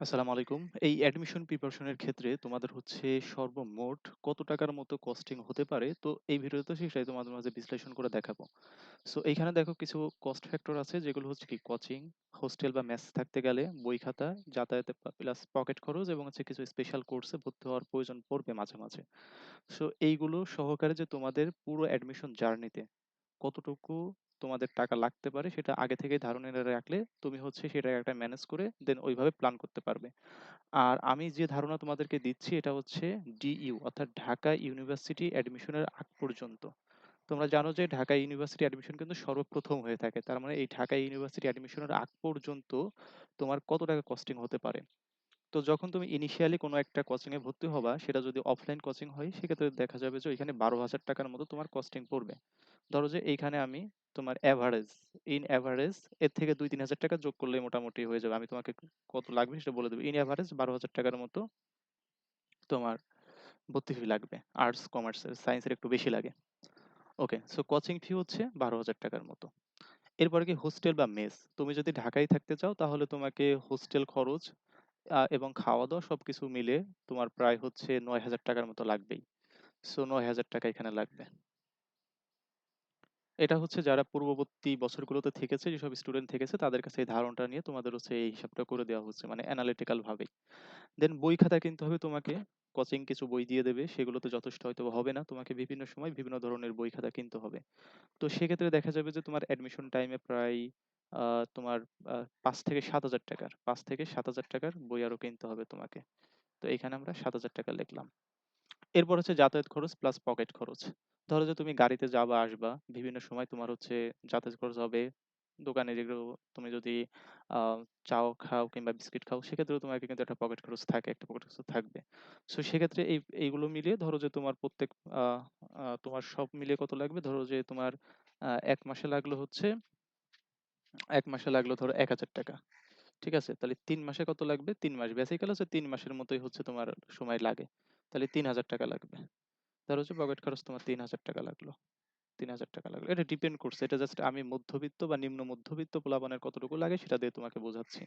আসসালামু আলাইকুম। এই অ্যাডমিশন প্রিপারেশন এর ক্ষেত্রে তোমাদের হচ্ছে সর্বমোট কত টাকার মতো কস্টিং হতে পারে? তো এই ভিডিওতে সেটাই তোমাদের মাঝে বিশ্লেষণ করে দেখাবো। সো এইখানে দেখো কিছু কস্ট ফ্যাক্টর আছে যেগুলো হচ্ছে কি কোচিং, হোস্টেল বা মেস থাকতে গেলে বই খাতা, যাতায়াতে প্লাস পকেট খরচ এবং হচ্ছে কিছু স্পেশাল কোর্সে ভর্তি হওয়ার প্রয়োজন পড়বে মাঝে, মাঝে। সো এইগুলো সহকারে যে তোমাদের পুরো অ্যাডমিশন জার্নিতে কতটুকু তোমাদের টাকা লাগতে পারে, সেটা আগে থেকেই ধারণা রাখলে তুমি হচ্ছে সেটা একটা ম্যানেজ করে দেন ওইভাবে প্ল্যান করতে পারবে। আর আমি যে ধারণা তোমাদেরকে দিচ্ছি, এটা হচ্ছে ডিইউ অর্থাৎ ঢাকা ইউনিভার্সিটি অ্যাডমিশনের আগ পর্যন্ত। তোমরা জানো যে ঢাকা ইউনিভার্সিটি অ্যাডমিশন কিন্তু সর্বপ্রথম হয়ে থাকে। তার মানে এই ঢাকা ইউনিভার্সিটি অ্যাডমিশনের আগ পর্যন্ত তোমার কত টাকা কস্টিং হতে পারে। তো যখন তুমি ইনিশিয়ালি কোনো একটা কোচিং এ ভর্তি হবা সেটা যদি অফলাইন কোচিং হয় সেক্ষেত্রে দেখা যাবে যে ওইখানে ১২,০০০ টাকার মতো তোমার কস্টিং পড়বে। ধরো যে এইখানে আমি তোমার এভারেজ ইন এভারেজ এর থেকে ২-৩,০০০ টাকা যোগ করলেই মোটামুটি হয়ে যাবে। আমি তোমাকে কত লাগবে সেটা বলে দেব। ইন এভারেজ ১২,০০০ টাকার মতো তোমার ভর্তি ফি লাগবে। আর্টস, কমার্সের, সায়েন্সের একটু বেশি লাগে। ওকে, সো কোচিং ফি হচ্ছে ১২,০০০ টাকার মতো। এরপরে কি হোস্টেল বা মেস। তুমি যদি ঢাকায় থাকতে চাও তাহলে তোমাকে হোস্টেল খরচ এবং খাওয়া-দাওয়া সবকিছু মিলে তোমার প্রায় হচ্ছে ৯,০০০ টাকার মতো লাগবেই। সো ৯,০০০ টাকা এখানে লাগবে। এটা হচ্ছে যারা পূর্ববর্তী বছরগুলোতে থেকেছে, যেসব স্টুডেন্ট থেকেছে তাদের কাছে এই ধারণাটা নিয়ে তোমাদের হচ্ছে এই হিসাবটা করে দেওয়া হচ্ছে। মানে অ্যানালিটিক্যাল ভাবেই। দেন বই খাতা কিনতে হবে তোমাকে। কোচিং কিছু বই দিয়ে দেবে। সেগুলোতে যথেষ্ট হয়তোবা হবে না। তোমাকে বিভিন্ন সময় বিভিন্ন ধরনের বই খাতা কিনতে হবে। তো সেক্ষেত্রে দেখা যাবে যে তোমার অ্যাডমিশন টাইমে প্রায় তোমার আ ৫,০০০-৭,০০০ টাকার ৫,০০০-৭,০০০ টাকার বই আরও কিনতে হবে তোমাকে। তো এখানে আমরা ৭,০০০ টাকা লিখলাম। এরপর হচ্ছে যাতায়াত খরচ প্লাস পকেট খরচ। ধরো যে তুমি গাড়িতে যাবা আসবা, বিভিন্ন সময় তোমার হচ্ছে যাতায়াত খরচ হবে। দোকানে যেগুলো তুমি যদি আ চাও খাও কিংবা বিস্কিট খাও সেক্ষেত্রেও তোমাকে কিন্তু একটা পকেট খরচ থাকে, একটা পকেট খরচ থাকবে। সো সেক্ষেত্রে এই এইগুলো মিলিয়ে ধরো যে তোমার প্রত্যেক আ আ তোমার সব মিলিয়ে কত লাগবে? ধরো যে তোমার আ ১ মাসে লাগল হচ্ছে ১ মাসে লাগল ধরো ৳১,০০০ ঠিক আছে? তাহলে তিন মাসে কত লাগবে? তিন মাস। বেসিক্যালি হচ্ছে তিন মাসের মতোই হচ্ছে তোমার সময় লাগে। তাহলে ৳৩,০০০ লাগবে। ধরো হচ্ছে পকেট খরচ তোমার ৳৩,০০০ লাগল। ৳৩,০০০ লাগল। এটা ডিপেন্ড করছে। এটা জাস্ট আমি মধ্যবিত্ত বা নিম্ন মধ্যবিত্ত পোলাপানের কতটুকু লাগে সেটা দিয়ে তোমাকে বোঝাচ্ছি।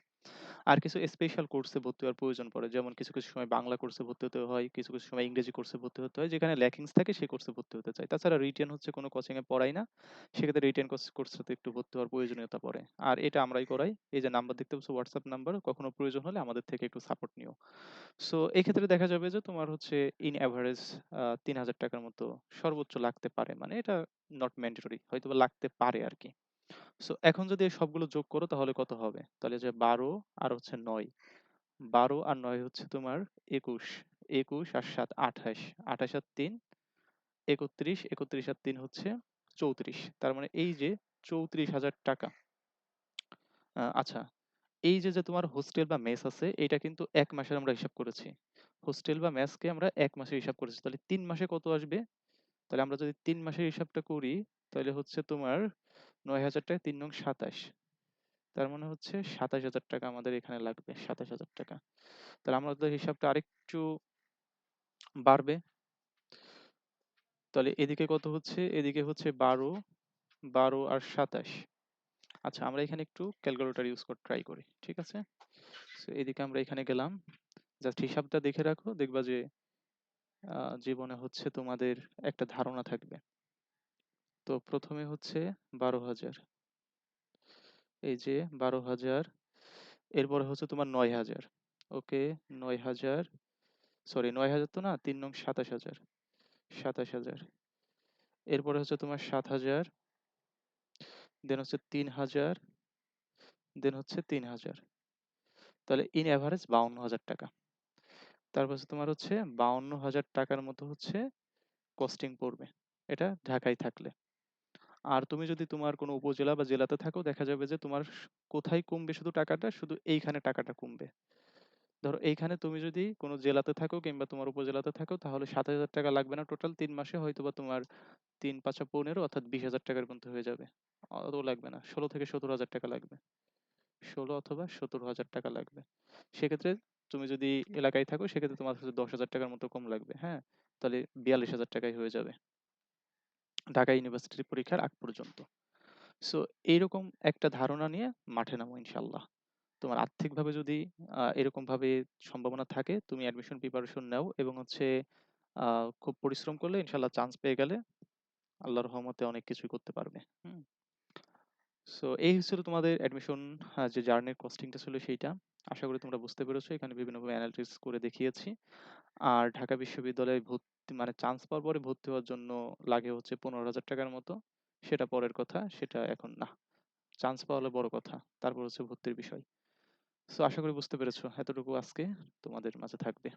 আর কিছু স্পেশাল কোর্সে ভর্তি হওয়ার প্রয়োজন পড়ে। যেমন কিছু, কিছু সময় বাংলা কোর্সে ভর্তি হতে হয়, কিছু, কিছু সময় ইংরেজি কোর্সে ভর্তি হতে হয়। যেখানে ল্যাকিংস থাকে সেই কোর্সে ভর্তি হতে চাই। তাছাড়া রিটেন হচ্ছে কোনো কোচিং এ পড়াই না। সেক্ষেত্রে রিটেন কোর্স কোর্সটাতে একটু ভর্তি হওয়ার প্রয়োজনীয়তা পড়ে। আর এটা আমরাই করাই। এই যে নাম্বার দেখতে পাচ্ছ WhatsApp নাম্বার। কখনো প্রয়োজন হলে আমাদের থেকে একটু সাপোর্ট নিও। সো এক্ষেত্রে দেখা যাবে যে তোমার হচ্ছে ইন এভারেজ আ ৳৩,০০০ টাকার মতো সর্বোচ্চ লাগতে পারে। মানে এটা নট ম্যান্ডেটরি হয়তোবা লাগতে পারে আরকি। সো এখন যদি এই সবগুলো যোগ করো তাহলে কত হবে? তাহলে যে ১২ আর হচ্ছে ৯ ১২ আর ৯ হচ্ছে তোমার ২১, ২১ আর ৭ ২৮, ২৮ আর ৩ ৩১, ৩১ আর ৩ হচ্ছে ৩৪। তার মানে এই যে ৳৩৪,০০০ আ আচ্ছা, এই যে, যে তোমার হোস্টেল বা মেস আছে এটা কিন্তু এক মাসের আমরা হিসাব করেছি। হোস্টেল বা মেসকে আমরা এক মাসের হিসাব করেছি। তাহলে তিন মাসে কত আসবে? তাহলে আমরা যদি 3 মাসের হিসাবটা করি তাহলে হচ্ছে তোমার ৯,০০০ টায় ৩ নং ২৭। তার মানে হচ্ছে ৳২৭,০০০ আমাদের এখানে লাগবে। ৳২৭,০০০ তাহলে আমাদের হিসাবটা আরেকটু বাড়বে। তাহলে এদিকে কত হচ্ছে? এদিকে হচ্ছে ১২, ১২ আর ২৭। আচ্ছা আমরা এখানে একটু ক্যালকুলেটর ইউজ করে ট্রাই করি। ঠিক আছে? এদিকে আমরা এখানে গেলাম। জাস্ট হিসাবটা দেখে রাখো। দেখবা যে আ জীবনে হচ্ছে তোমাদের একটা ধারণা থাকবে। তো প্রথমে হচ্ছে বারো হাজার এই যে ১২,০০০ এরপরে হচ্ছে তোমার ৯,০০০ ওকে ৯,০০০ সরি ৯,০০০ তো না তিন নং ২৭,০০০ ২৭,০০০ এরপরে হচ্ছে তোমার ৭,০০০ দেন হচ্ছে ৩,০০০ দেন হচ্ছে ৩,০০০ তাহলে ইন এভারেজ ৫২,০০০ টাকা। তারপর হচ্ছে তোমার হচ্ছে ৫২,০০০ টাকার মতো হচ্ছে কস্টিং পড়বে। এটা ঢাকায় থাকলে। আর তুমি যদি তোমার কোনো উপজেলা বা জেলাতে থাকো দেখা যাবে যে তোমার কোথায় কমবে শুধু টাকাটা? শুধু এইখানে টাকাটা কমবে। ধরো এইখানে তুমি যদি কোনো জেলাতে থাকো কিংবা তোমার উপজেলাতে থাকো তাহলে ৳৭,০০০ লাগবে না টোটাল ৩ মাসে হয়তোবা তোমার ৩ ৫ ১৫ অর্থাৎ ৳২০,০০০ র মতো হয়ে যাবে। অতও লাগবে না। ১৬ থেকে ৳১৭,০০০ লাগবে। ১৬ অথবা ৳১৭,০০০ লাগবে। সেক্ষেত্রে তুমি যদি এলাকায় থাকো সেক্ষেত্রে তোমার হচ্ছে ৳১০,০০০ র মতো কম লাগবে। হ্যাঁ? তাহলে ৳৪২,০০০ হয়ে যাবে। ঢাকা ইউনিভার্সিটির পরীক্ষার আগ পর্যন্ত। সো এইরকম একটা ধারণা নিয়ে মাঠে নামো ইনশাআল্লাহ। তোমার আর্থিকভাবে যদি আ এরকমভাবে সম্ভাবনা থাকে তুমি অ্যাডমিশন প্রিপারেশন নাও এবং হচ্ছে খুব পরিশ্রম করলে ইনশাল্লাহ চান্স পেয়ে গেলে আল্লাহর রহমতে অনেক কিছুই করতে পারবে। সো এই হচ্ছিল তোমাদের অ্যাডমিশন যে জার্নির কস্টিংটা ছিল সেইটা। আশা করি তোমরা বুঝতে পেরেছ। এখানে বিভিন্নভাবে অ্যানালিটিক্স করে দেখিয়েছি। আর ঢাকা বিশ্ববিদ্যালয়ে ভর্তি মানে চান্স পাওয়ার পরে ভর্তি হওয়ার জন্য লাগে হচ্ছে পনেরো হাজার টাকার মতো। সেটা পরের কথা, সেটা এখন না। চান্স পাওয়া হলে বড় কথা। তারপর হচ্ছে ভর্তির বিষয়। সো আশা করি বুঝতে পেরেছ। এতটুকু আজকে তোমাদের মাঝে থাকবে।